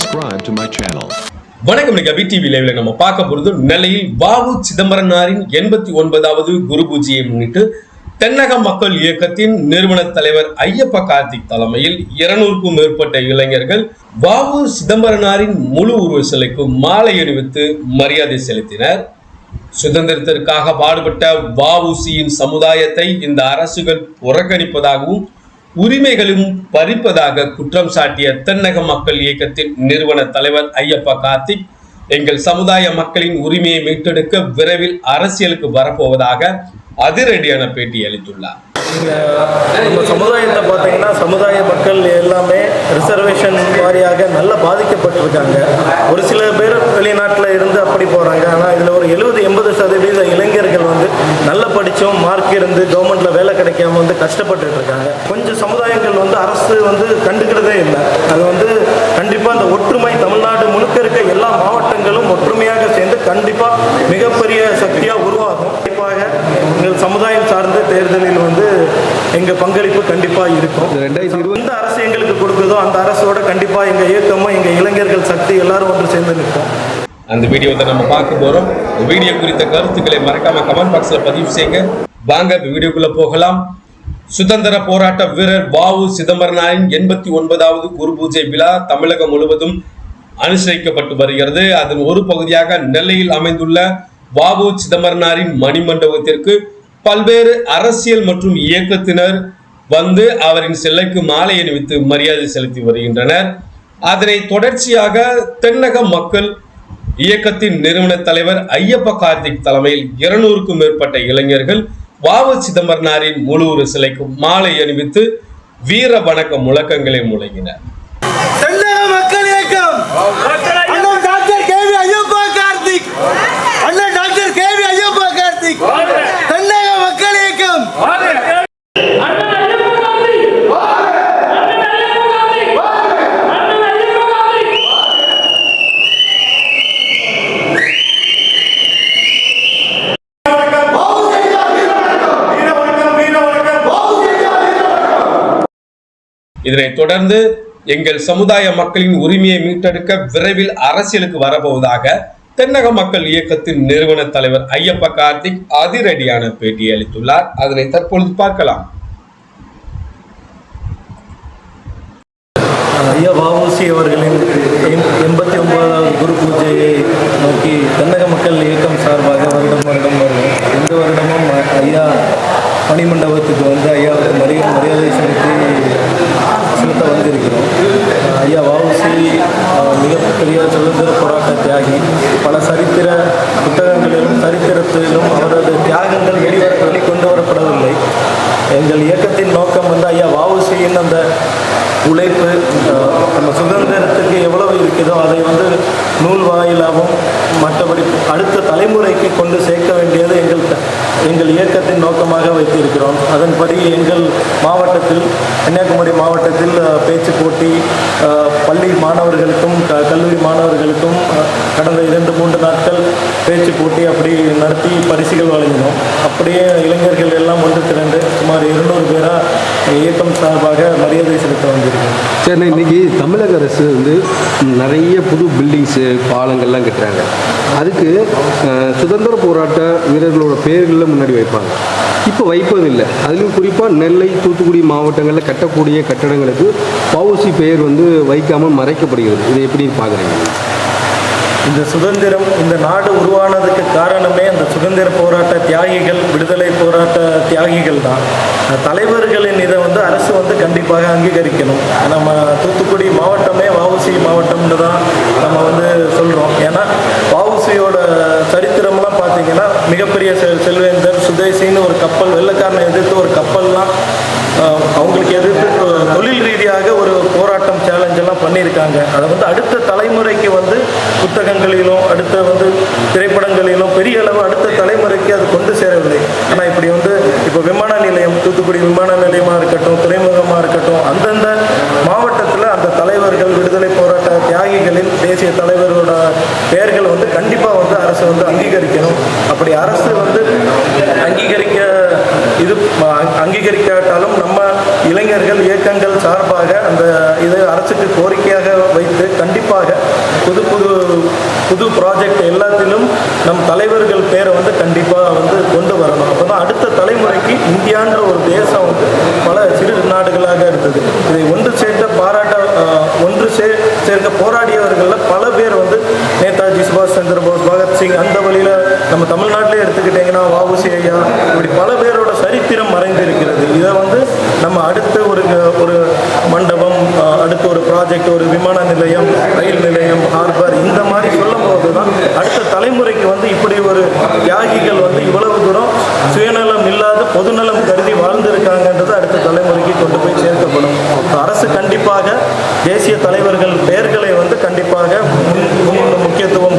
subscribe to my channel. வணக்கம் இன்னைக்கு TV லைவ்ல நம்ம பார்க்க போறது நெல்லையில் வாவு சிதம்பரனாரின் எண்பத்தி ஒன்பதாவது குரு பூஜையை முன்னிட்டு தென்னக மக்கள் இயக்கத்தின் நிறுவன தலைவர் ஐயப்ப கார்த்திக் தலைமையில் இருநூறுக்கும் மேற்பட்ட இளைஞர்கள் வாவு சிதம்பரனாரின் முழு உருவ சிலைக்கு மாலை அணிவித்து மரியாதை செலுத்தினர் சுதந்திரத்திற்காக பாடுபட்ட வாவுசியின் சமுதாயத்தை இந்த அரசுகள் புறக்கணிப்பதாகவும் உரிமைகளும் பறிப்பதாக குற்றம் சாட்டிய தென்னக மக்கள் இயக்கத்தின் நிறுவன தலைவர் ஐயப்பா கார்த்திக் எங்கள் சமுதாய மக்களின் உரிமையை மீட்டெடுக்க விரைவில் அரசியலுக்கு வரப்போவதாக அதிரடியான பேட்டி அளித்துள்ளார். நம்ம சமுதாயத்தை பார்த்தீங்கன்னா சமுதாய மக்கள் எல்லாமே ரிசர்வேஷன் வாரியாக நல்லா பாதிக்கப்பட்டிருக்காங்க. ஒரு சில பேர் வெளிநாட்டில் இருந்து அப்படி போகிறாங்க ஆனால் இதில் ஒரு எழுபது எண்பது சதவீத இளைஞர்கள் வந்து நல்லா படித்தோம் மார்க் இருந்து கவர்மெண்ட்டில் வேலை கிடைக்காம வந்து கஷ்டப்பட்டுட்டு இருக்காங்க. கொஞ்சம் சமுதாயங்கள் வந்து அரசு வந்து கண்டுக்கிறதே இல்லை. அது வந்து கண்டிப்பாக அந்த ஒற்றுமை தமிழ்நாடு முழுக்க இருக்க எல்லா மாவட்டங்களும் ஒற்றுமையாக சேர்ந்து கண்டிப்பாக மிகப்பெரிய சக்தியாக உருவாகும். கண்டிப்பாக எங்கள் சமுதாயம் சார்ந்த தேர்தலில் வந்து எங்கள் பங்களிப்பு கண்டிப்பாக இருக்கும். எந்த அரசு எங்களுக்கு கொடுக்குதோ அந்த அரசோட கண்டிப்பாக எங்கள் இயக்கமும் எங்கள் இளைஞர்கள் சக்தி எல்லாரும் ஒன்று சேர்ந்து நிற்போம். அந்த வீடியோவை நம்ம பார்க்க போறோம். வீடியோ குறித்த கருத்துக்களை மறக்காம கமெண்ட் பாக்ஸில் பதிவு செய்யுங்க வாங்க வீடியோக்குள்ளே வீடியோக்குள்ள போகலாம். சுதந்திர போராட்ட வீரர் வாவு சிதம்பரனாரின் எண்பத்தி ஒன்பதாவது குரு பூஜை விழா தமிழகம் முழுவதும் அனுசரிக்கப்பட்டு வருகிறது. அதன் ஒரு பகுதியாக நெல்லையில் அமைந்துள்ள வாவு சிதம்பரனாரின் மணிமண்டபத்திற்கு பல்வேறு அரசியல் மற்றும் இயக்கத்தினர் வந்து அவரின் சிலைக்கு மாலை அணிவித்து மரியாதை செலுத்தி வருகின்றனர். அதனை தொடர்ச்சியாக தென்னக மக்கள் இயக்கத்தின் நிறுவன தலைவர் ஐயப்ப கார்த்திக் தலைமையில் இருநூறுக்கும் மேற்பட்ட இளைஞர்கள் வாவு சிதம்பரனாரின் முழு ஒரு சிலைக்கு மாலை அணிவித்து வீர வணக்க முழக்கங்களை முழங்கினர். தென்னக மக்கள் doctor K V Iyappa Karthik அண்ணன் doctor K V Iyappa Karthik தென்னக மக்கள் இயக்கம் இதனைத் தொடர்ந்து எங்கள் சமுதாய மக்களின் உரிமையை மீட்டெடுக்க விரைவில் அரசியலுக்கு வரப்போவதாக தென்னக மக்கள் இயக்கத்தின் நிறுவன தலைவர் ஐயப்ப கார்த்திக் அதிரடியான பேட்டி அளித்துள்ளார். அதனை தற்பொழுது பார்க்கலாம். ஐயா பாபுசி அவர்களின் எண் எண்பத்தி ஒன்பதாவது குரு பூஜையை நோக்கி தென்னக மக்கள் இயக்கம் சார்பாக வருடம் வருடம் வரும் இந்த வருடமும் ஐயா மணிமண்டபத்துக்கு வந்து ஐயாவுக்கு மரியா மரியாதை செலுத்தி செலுத்த வந்திருக்கிறோம் ஐயா மிகப்பெரிய சுதந்திர போராட்ட தியாகி பல சரித்திர புத்தகங்களிலும் சரித்திரத்திலும் அவரது தியாகங்கள் வெளிவரப்படி கொண்டு வரப்படவில்லை எங்கள் இயக்கத்தின் நோக்கம் வந்து ஐயா வஉசியின் அந்த உழைப்பு நம்ம சுதந்திரத்துக்கு எவ்வளவு இருக்குதோ அதை வந்து நூல் வாயிலாகவும் மற்றபடி அடுத்த தலைமுறைக்கு கொண்டு சேர்க்க வேண்டியது எங்கள் த- எங்கள் இயக்கத்தின் நோக்கமாக வைத்திருக்கிறோம். அதன்படி எங்கள் மாவட்டத்தில் கன்னியாகுமரி மாவட்டத்தில் பேச்சு போட்டி பள்ளி மாணவர்களுக்கும் க கல்லூரி மாணவர்களுக்கும் கடந்த இரண்டு மூன்று நாட்கள் பேச்சு போட்டி அப்படி நடத்தி பரிசுகள் வழங்கினோம் அப்படியே இளைஞர்கள் எல்லாம் ஒன்று திரண்டு சுமார் இருநூறு பேராக இயக்கம் சார்பாக மரியாதை செலுத்த வந்திருக்கோம் சரி இன்னைக்கு தமிழக அரசு வந்து நிறைய புது பில்டிங்ஸு பாலங்கள்லாம் கட்டுறாங்க. அதுக்கு சுதந்திர போராட்ட வீரர்களோட பேர்களில் முன்னாடி வைப்பாங்க. இப்போ வைப்பதில்லை. அதுலேயும் குறிப்பாக நெல்லை தூத்துக்குடி மாவட்டங்களில் கட்டக்கூடிய கட்டடங்களுக்கு பவுசி பெயர் வந்து வைக்காமல் மறைக்கப்படுகிறது. இதை எப்படி பார்க்குறீங்க? இந்த சுதந்திரம் இந்த நாடு உருவானதுக்கு காரணமே அந்த சுதந்திர போராட்ட தியாகிகள் விடுதலை போராட்ட தியாகிகள் தான். தலைவர்களின் இதை வந்து அரசு வந்து கண்டிப்பாக அங்கீகரிக்கணும். நம்ம தூத்துக்குடி மாவட்டமே வவுசி மாவட்டம்னு தான் நம்ம வந்து சொல்கிறோம் ஏன்னா வவுசியோட சரித்திரம்லாம் பார்த்தீங்கன்னா மிகப்பெரிய செல் செல்வேந்தர் சுதேசின்னு ஒரு கப்பல் வெள்ளக்காரனை எதிர்த்து ஒரு கப்பல்லாம் அவங்களுக்கு எதிர்த்து தொழில் ரீதியாக ஒரு போராட்டம் சேலஞ்செல்லாம் பண்ணியிருக்காங்க. அதை வந்து அடுத்த தலைமுறைக்கு வந்து புத்தகங்களிலும் அடுத்த வந்து திரைப்படங்களிலும் பெரிய அளவு அடுத்த தலைமுறைக்கு அது கொண்டு சேரவில்லை. ஆனால் இப்படி வந்து இப்போ விமான நிலையம் தூத்துக்குடி விமான நிலையமாக இருக்கட்டும் துறைமுகமாக இருக்கட்டும் அந்தந்த மாவட்டத்தில் அந்த தலைவர்கள் விடுதலை போராட்ட தியாகிகளின் தேசிய தலைவர்களோட பெயர்கள் வந்து கண்டிப்பாக வந்து அரசு வந்து அங்கீகரிக்கணும். அப்படி அரசு வந்து அங்கீகரிக்க இது அங்கீகரிக்காட்டாலும் நம்ம இளைஞர்கள் இயக்கங்கள் சார்பாக அந்த இது அரசுக்கு கோரிக்கையாக புது புது புது ப்ராஜெக்ட் எல்லாத்திலும் நம் தலைவர்கள் பேரை வந்து கண்டிப்பாக வந்து கொண்டு வரணும். அப்போ தான் அடுத்த தலைமுறைக்கு இந்தியான்ற ஒரு தேசம் வந்து பல சிறு நாடுகளாக இருந்தது. இதை ஒன்று சேர்ந்த பாராட்ட ஒன்று சே சேர்ந்த போராடியவர்களில் பல பேர் வந்து நேதாஜி சுபாஷ் சந்திர போஸ் பகத்சிங் அந்த வழியில் நம்ம தமிழ்நாட்டிலே எடுத்துக்கிட்டிங்கன்னா வாவுசி ஐயா இப்படி பல பேரோட சரித்திரம் மறைந்திருக்கிறது. இதை வந்து நம்ம அடுத்த ஒரு ஒரு மண்டபம் அடுத்த ஒரு ப்ராஜெக்ட் ஒரு விமான நிலையம் ரயில் நிலையம் ஹார்பர் இந்த மாதிரி சொல்லும் போது தான் அடுத்த தலைமுறைக்கு வந்து இப்படி ஒரு தியாகிகள் வந்து இவ்வளவு தூரம் சுயநலம் இல்லாத பொதுநலம் கருதி வாழ்ந்திருக்காங்கன்றது அடுத்த தலைமுறைக்கு கொண்டு போய் சேர்க்கப்படும். அரசு கண்டிப்பாக தேசிய தலைவர்கள் பெயர்களை வந்து கண்டிப்பாக முக்கியத்துவம்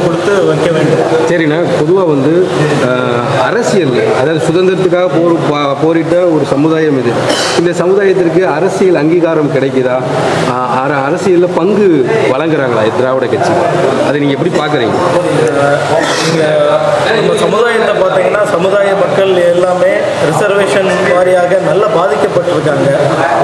வேண்டும் பொதுவாக வந்து அரசியல் அதாவது சுதந்திரத்துக்காக போர் போரிட்ட ஒரு சமுதாயம் இது. இந்த சமுதாயத்திற்கு அரசியல் அங்கீகாரம் கிடைக்குதா? அர- அரசியலில் பங்கு வழங்குறாங்களா? திராவிட கட்சி. அதை நீங்கள் எப்படி பார்க்குறீங்க நம்ம சமுதாயத்தை பார்த்தீங்கன்னா சமுதாய மக்கள் எல்லாமே ரிசர்வேஷன் வாரியாக நல்லா பாதிக்கப்பட்டிருக்காங்க.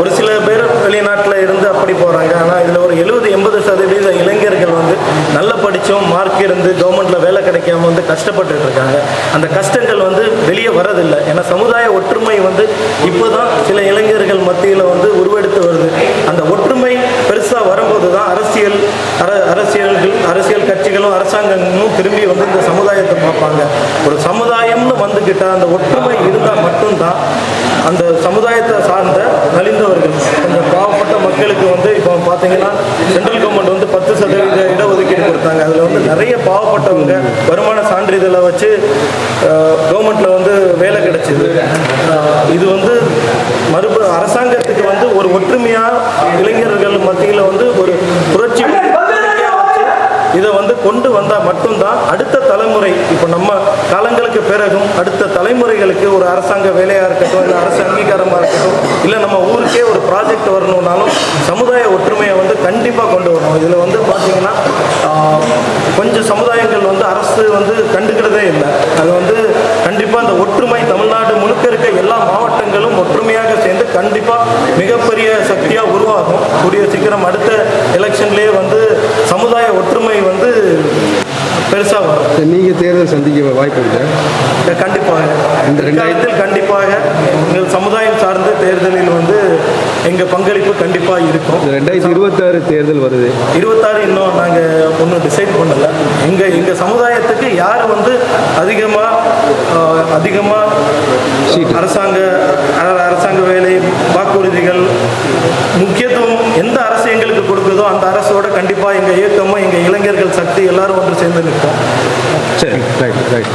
ஒரு சில பேர் வெளிநாட்டில் இருந்து அப்படி போகிறாங்க ஆனால் இதில் ஒரு எழுபது எண்பது சதவீத இளைஞர்கள் வந்து நல்ல படித்தோம் மார்க் இருந்து கவர்மெண்ட்டில் வேலை கிடைக்காம கஷ்டப்பட்டுட்டு இருக்காங்க அந்த கஷ்டங்கள் வந்து வெளியே வரதில்லை. ஏன்னா சமுதாய ஒற்றுமை வந்து இப்போ தான் சில இளைஞர்கள் மத்தியில் வந்து உருவெடுத்து வருது. அந்த ஒற்றுமை பெருசாக வரும்போது தான் அரசியல் அர அரசியல்கள் அரசியல் கட்சிகளும் அரசாங்கங்களும் திரும்பி வந்து இந்த சமுதாயத்தை பார்ப்பாங்க. ஒரு சமுதாயம்னு வந்துக்கிட்டால் அந்த ஒற்றுமை இருந்தால் மட்டும்தான் அந்த சமுதாயத்தை சார்ந்த நலிந்தவர்கள் கொஞ்சம் பாவப்பட்ட மக்களுக்கு வந்து பார்த்தீங்கன்னா சென்ட்ரல் கவர்மெண்ட் வந்து பத்து சதவீத இடஒதுக்கீடு கொடுத்தாங்க. அதில் வந்து நிறைய பாவப்பட்டவங்க வருமான சான்றிதழை வச்சு கவர்மெண்ட்டில் வந்து வேலை கிடைச்சிது. இது வந்து மறுப அரசாங்கத்துக்கு வந்து ஒரு ஒற்றுமையாக இளைஞர்கள் மத்தியில் வந்து ஒரு புரட்சி இதை வந்து கொண்டு வந்தால் மட்டும்தான் அடுத்த தலைமுறை இப்போ நம்ம காலங்களுக்கு பிறகும் அடுத்த தலைமுறைகளுக்கு ஒரு அரசாங்க வேலையாக இருக்கட்டும் இல்லை அரசு அங்கீகாரமாக இருக்கட்டும் இல்லை நம்ம ஊருக்கே ஒரு ப்ராஜெக்ட் வரணும்னாலும் சமுதாய ஒற்றுமையை வந்து கண்டிப்பாக கொண்டு வரணும். இதில் வந்து பார்த்திங்கன்னா கொஞ்சம் சமுதாயங்கள் வந்து அரசு வந்து கண்டுக்கிறதே இல்லை. அது வந்து கண்டிப்பாக அந்த ஒற்றுமை தமிழ்நாடு முழுக்க இருக்க எல்லா மாவட்டங்களும் ஒற்றுமையாக சேர்ந்து கண்டிப்பாக மிகப்பெரிய சக்தியாக உருவாகும். கூடிய சீக்கிரம் அடுத்த எலெக்ஷன்லேயே வந்து சமுதாய ஒற்றுமை வந்து வரும் நீங்கள் தேர்தல் சந்திக்க வாய்ப்பு இருக்கா? கண்டிப்பாக. இந்த ரெண்டாயிரத்தி- ரெண்டாயிரத்தில் கண்டிப்பாக எங்கள் சமுதாயம் சார்ந்த தேர்தலில் வந்து எங்கள் பங்களிப்பு கண்டிப்பாக இருக்கும். ரெண்டாயிரத்தி இருபத்தாறு தேர்தல் வருது. இருபத்தாறு இன்னும் நாங்கள் ஒன்றும் டிசைட் பண்ணலை. எங்கள் எங்கள் சமுதாயத்துக்கு யார் வந்து அதிகமாக அதிகமாக. அரசாங்க அர- அரசாங்க வேலை வாக்குறுதிகள் முக்கியத்துவம் எந்த அரசு எங்களுக்கு கொடுக்குதோ அந்த அரசோட கண்டிப்பாக எங்கள் இயக்கமும் எங்கள் இளைஞர்கள் சக்தி எல்லாரும் ஒன்று சேர்ந்து நிற்போம். சரி ரைட் ரைட்